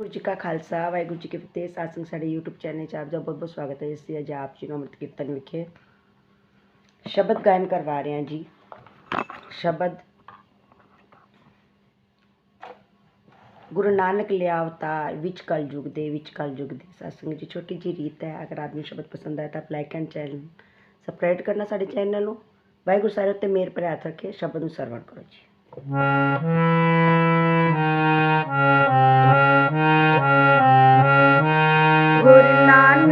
ਗੁਰੂ ਜੀ ਕਾ ਖਾਲਸਾ, ਵਾਹਿਗੁਰੂ ਜੀ ਕੀ ਫਤਿਹ। ਸਾਧ ਸਾਡੇ YouTube ਚੈਨਲ 'ਚ ਆਪ ਦਾ ਬਹੁਤ ਬਹੁਤ ਸਵਾਗਤ ਹੈ। ਅਸੀਂ ਅੱਜ ਆਪ ਜੀ ਨੂੰ ਅੰਮ੍ਰਿਤ ਕੀਰਤਨ ਵਿਖੇ ਸ਼ਬਦ ਗਾਇਨ ਕਰਵਾ ਰਹੇ ਹਾਂ ਜੀ। ਸ਼ਬਦ ਗੁਰੂ ਨਾਨਕ ਲਿਆ ਅਵਤਾਰ, ਵਿੱਚ ਕਲਯੁਗ ਦੇ, ਵਿੱਚ ਕਲਯੁਗ ਦੇ। ਸਾਧ ਜੀ, ਛੋਟੀ ਜੀ ਰੀਤ ਹੈ। ਅਗਰ ਆਦਮੀ ਸ਼ਬਦ ਪਸੰਦ ਆਇਆ ਤਾਂ ਲਾਈਕ ਐਂਡ ਚੈਨਲ ਸਬਸਕ੍ਰਾਈਬ ਕਰਨਾ ਸਾਡੇ ਚੈਨਲ ਨੂੰ। ਵਾਹਿਗੁਰੂ ਸਾਰੇ ਉੱਤੇ ਮੇਰ ਭਰੇ ਰੱਖੇ। ਸ਼ਬਦ ਨੂੰ ਸਰਵਣ ਕਰੋ ਜੀ।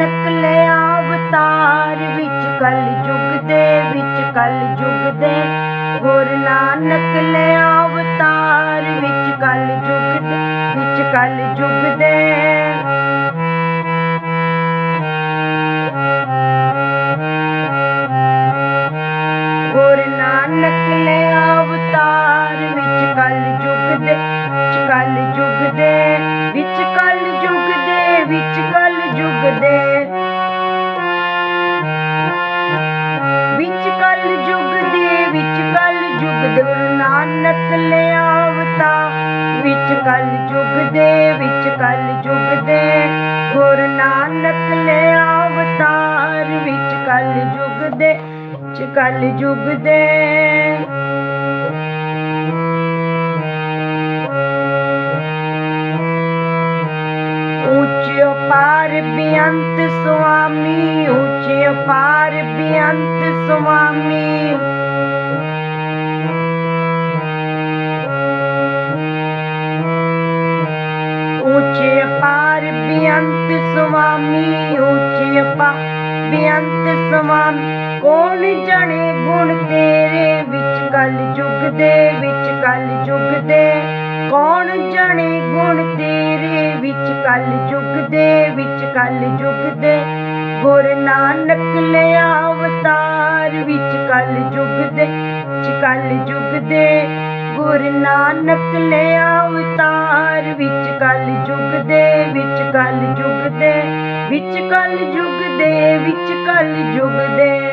ਨਾਨਕ ਲਿਆ ਅਵਤਾਰ ਵਿੱਚ, ਕਲ ਯੁਗ ਦੇ ਵਿੱਚ, ਕਲ ਯੁਗ ਦੇ ਗੁਰੂ ਨਾਨਕ ਲਿਆ ਅਵਤਾਰ ਵਿੱਚ, ਕਲ ਯੁਗ ਵਿੱਚ, ਕਲ ਨਾਨਕ ਲਿਆ ਅਵਤਾਰ ਵਿੱਚ ਕਲ ਯੁਗ ਦੇ ਵਿੱਚ ਕਲ ਯੁਗ ਦੇ। ਉੱਚ ਅਪਾਰ ਬੇਅੰਤ ਸੁਆਮੀ, ਉੱਚ ਅਪਾਰ ਬੇਅੰਤ ਸੁਆਮੀ। ਜਾਣੇ ਗੁਣ ਤੇਰੇ ਵਿੱਚ ਕਲ ਯੁਗ ਦੇ ਵਿੱਚ ਕਲ ਯੁਗ ਦੇ ਕੌਣ ਜਾਣੇ ਗੁਣ ਤੇਰੇ ਵਿੱਚ ਕਲ ਯੁਗ ਦੇ ਵਿੱਚ ਕਲ ਯੁਗ ਦੇ ਗੁਰ ਨਾਨਕ ਲਿਆ ਅਵਤਾਰ ਵਿੱਚ ਕਲ ਯੁਗ ਦੇ ਵਿੱਚ ਕਲ ਯੁਗ ਦੇ ਗੁਰ ਨਾਨਕ ਲਿਆ ਅਵਤਾਰ ਵਿੱਚ ਕਲ ਯੁਗ ਦੇ ਵਿੱਚ ਕਲ ਯੁਗ ਦੇ ਵਿੱਚ ਕਲ ਯੁਗ ਦੇ ਵਿੱਚ ਕਲ ਯੁਗ ਦੇ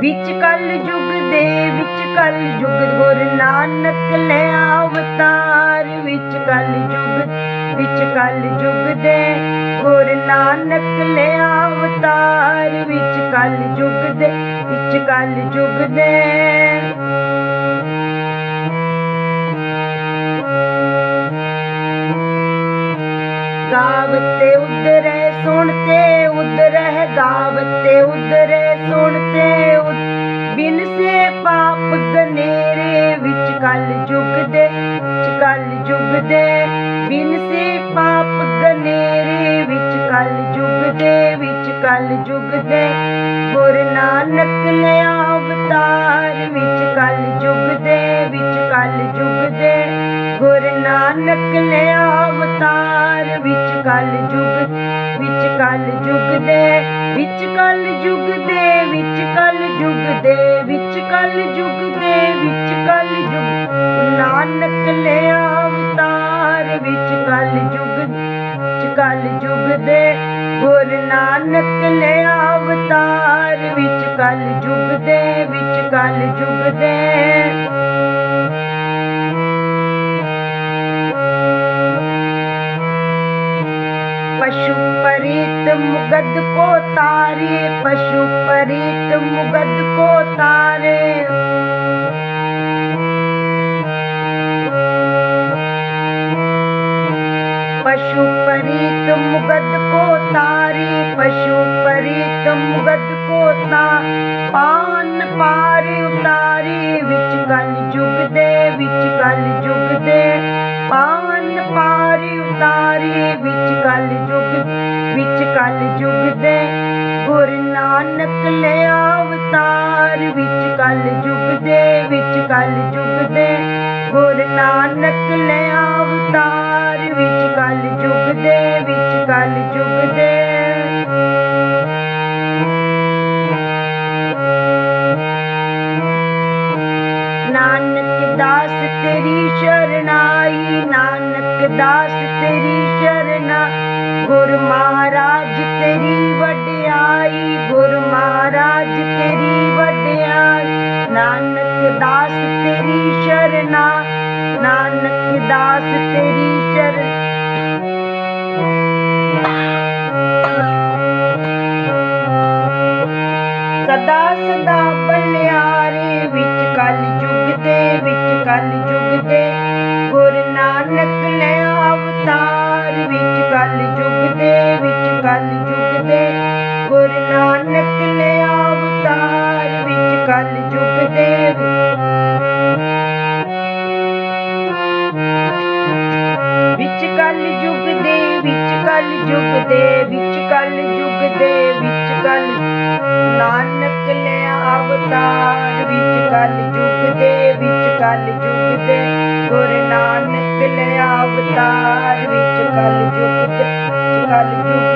ਵਿੱਚ ਕਲ ਯੁਗ ਦੇ ਵਿੱਚ ਕਲ ਯੁਗ ਗੁਰ ਨਾਨਕ ਲਿਆ ਅਵਤਾਰ ਵਿੱਚ ਕਲ ਯੁਗ ਵਿੱਚ ਕਲ ਯੁਗ ਦੇ ਗੁਰ ਨਾਨਕ ਲਿਆ ਅਵਤਾਰ ਵਿੱਚ ਕਲ ਯੁਗ ਦੇ, ਵਿੱਚ ਕਲ ਯੁਗ ਦੇ। ਗਾਵਤੇ ਉਦਰੇ ਸੁਣਤੇ ਉਦਰੇ ਗਾਵਤੇ ਉਦਰੇ ਸੁਣਤੇ ਬਿਨ ਸੇ ਪਾਪ ਗਨੇਰੇ ਵਿੱਚ ਕਲ ਯੁਗ ਦੇ ਕਲ ਯੁਗ ਦੇ ਬਿਨ ਸੇ ਪਾਪ ਗਨੇਰੇ ਵਿੱਚ ਕਲ ਯੁਗ ਦੇ ਵਿੱਚ ਕਲ ਯੁਗ ਦੇ ਗੁਰ ਨਾਨਕ ਲਿਆ ਅਵਤਾਰ, ਵਿੱਚ ਕਲ ਯੁਗ ਦੇ ਵਿੱਚ ਕਲ ਯੁਗ ਦੇ ਗੁਰ ਨਾਨਕ ਲਿਆ ਅਵਤਾਰ। ਕਲ ਯੁਗ ਵਿੱਚ ਕਲ ਯੁਗ ਦੇ, ਵਿੱਚ ਕਲ ਯੁਗ ਦੇ, ਵਿੱਚ ਕਲ ਯੁਗ ਦੇ, ਵਿੱਚ ਕਲ ਯੁਗ ਦੇ, ਵਿੱਚ ਕਲ ਯੁਗ ਨਾਨਕ ਲਿਆ ਅਵਤਾਰ ਵਿੱਚ ਕਲ ਯੁਗ ਵਿੱਚ ਕਲ ਯੁਗ ਦੇ। ਗੁਰ ਨਾਨਕ ਲਿਆ ਅਵਤਾਰ ਵਿੱਚ ਕਲ ਯੁਗ ਦੇ, ਵਿੱਚ ਕਲ ਯੁਗ ਦੇ। मुगद को तारे पशु परित मुगद को तारे पशु परित मुगद को तारे पशु परित मुगद को ता पान पार उतारे विच कल जुग दे ਕਲ ਯੁਗ ਦੇ ਵਿੱਚ ਕਲ ਯੁਗ ਦੇ। ਗੁਰ ਨਾਨਕ ਲਿਆ ਅਵਤਾਰ ਵਿੱਚ, ਕਲ ਯੁਗ ਦੇ ਵਿੱਚ, ਕਲ ਯੁਗ ਦੇ। ਨਾਨਕ ਦਾਸ ਤੇਰੀ ਸ਼ਰਨਾਈ ਨਾਨਕ ਦਾਸ ਤੇਰੀ ਸ਼ਰਨਾ ਗੁਰ ਮਹਾਰਾਜ ਤੇਰੀ ਵਡਿਆਈ, ਗੁਰ ਮਹਾਰਾਜ ਤੇਰੀ ਵਡਿਆਈ। ਨਾਨਕ ਦਾਸ ਤੇਰੀ ਸ਼ਰਨਾ, ਨਾਨਕ ਦਾਸ ਤੇਰੀ ਸ਼ਰਨ ਸਦਾ ਸਦਾ ਬਲਿਆਰੇ ਵਿੱਚ ਕਲ ਯੁਗ ਦੇ ਵਿੱਚ ਕਲ ਯੁਗ ਕਲ ਯੁਗ ਦੇ ਵਿੱਚ ਕਲ ਯੁਗ ਦੇ ਵਿੱਚ ਕਲ ਨਾਨਕ ਲਿਆ ਅਵਤਾਰ ਵਿੱਚ ਕਲ ਯੁਗ ਦੇ ਵਿੱਚ ਕਲ ਯੁਗ ਦੇ ਗੁਰੂ ਨਾਨਕ ਲਿਆ ਅਵਤਾਰ ਵਿੱਚ ਕਲ ਯੁਗ ਦੇ ਵਿੱਚ ਕਲ ਯੁਗ